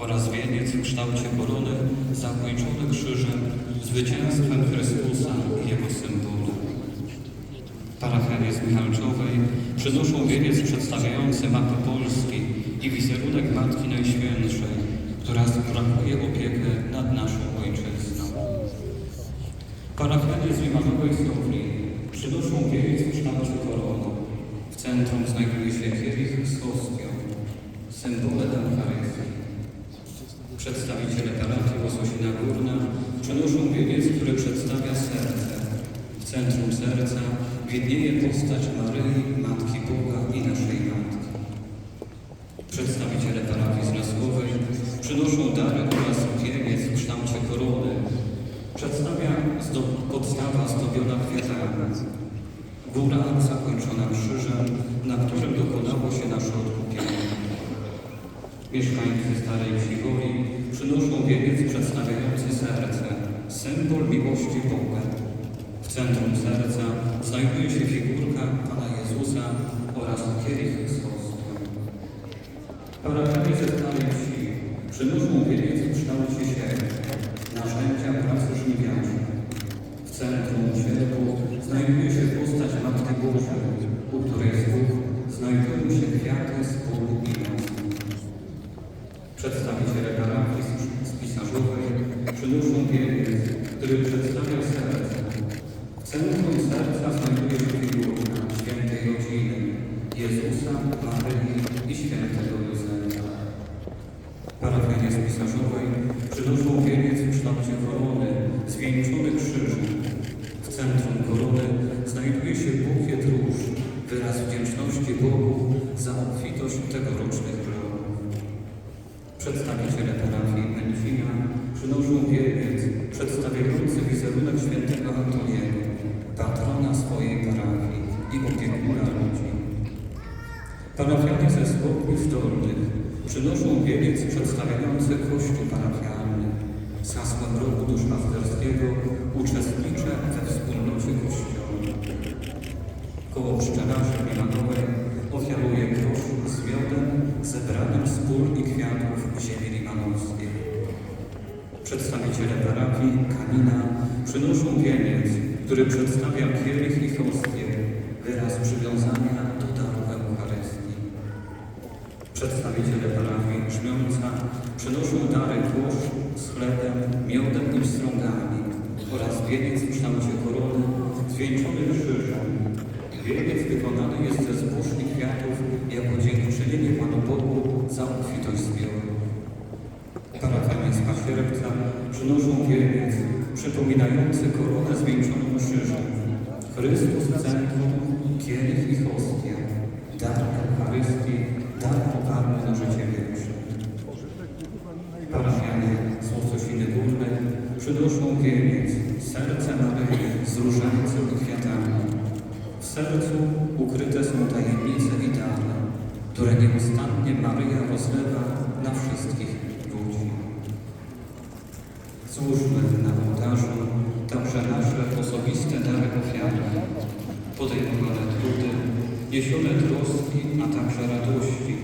oraz wieniec w kształcie korony zakończony krzyżem, zwycięstwem Chrystusa i Jego symbolu. Parafianie z Michalczowej przynoszą wieniec przedstawiający mapę Polski i wizerunek Matki Najświętszej, która sprawuje opiekę nad naszą Ojczyzną. Parafianie z Limanowej Sofii przynoszą wieniec w kształcie korony. W centrum znajduje się kielich z hostią, Eucharystii. Przedstawiciele parafii Łososina Górna przynoszą wieniec, który przedstawia serce. W centrum serca widnieje postać Maryi, Matki Boga i naszej Matki. Przedstawiciele parafii Zmysłowej przynoszą dary oraz wieniec w kształcie korony. Przedstawia podstawa zdobiona kwiatami. Góra zakończona krzyżem, na którym dokonało się nasze odkupienie. Mieszkańcy Starej Wsi Woli przynoszą wieniec przedstawiający serce, symbol miłości Boga. W centrum serca znajduje się figurka Pana Jezusa oraz kielich z hostią. Parafianie ze Starej Wsi przynoszą wieniec w kształcie siebie, narzędzia pracy żniwiarzy. W centrum sierpu znajduje się postać Matki Bożej, u której stóp znajdują się kwiaty z pól i rosn. Przedstawiciele parafii z- Pisarzowej przynoszą wieniec, który przedstawia serce. W centrum serca znajduje się figurka świętej rodziny Jezusa, Maryi i świętego Józefa. Parafianie z Pisarzowej przynoszą wieniec w kształcie korony, zwieńczony krzyżem. W centrum korony znajduje się bukiet róż, wyraz wdzięczności Bogu za obfitość tegorocznych plonów. Przedstawiciele parafii Menfina przynoszą wieniec przedstawiający wizerunek świętego Antoniego, patrona swojej parafii i opiekuna ludzi. Parafianie ze Słowów Dolnych przynoszą wieniec przedstawiający Kościół parafialny. Z hasłem roku duszpasterskiego uczestniczę we wspólnocie Kościoła. Koło pszczelarzy Milanowej ofiaruje grosz z miodem zebranym z pól i kwiatów ziemi limanowskiej. Przedstawiciele parafii Kanina przynoszą wieniec, który przedstawia kielich i hostię, wyraz przywiązania do daru Eucharystii. Przedstawiciele parafii Grzmiąca przynoszą dary tłuszcz z chlebem, miodem i pstrągami oraz wieniec w kształcie korony zwieńczony krzyżem. Wieniec wykonany jest ze zbóż i kwiatów jako dziękczynienie Panu Bogu za obfitość zbioru. Parafianie z Pasierebca przynoszą wieniec przypominający koronę zwieńczoną krzyżem. Chrystus centrum, kielich i hostia, dar Eucharystii, dar pokarmy na życie wieczne. Parafianie z Łososiny Górnej przynoszą wieniec, serce Maryi z różańcem i kwiatami. W sercu ukryte są tajemnice i które nieustannie Maryja rozlewa na wszystkich ludzi. Złóżmy na ołtarzu także nasze osobiste dary ofiary, podejmowane trudy, niesione troski, a także radości,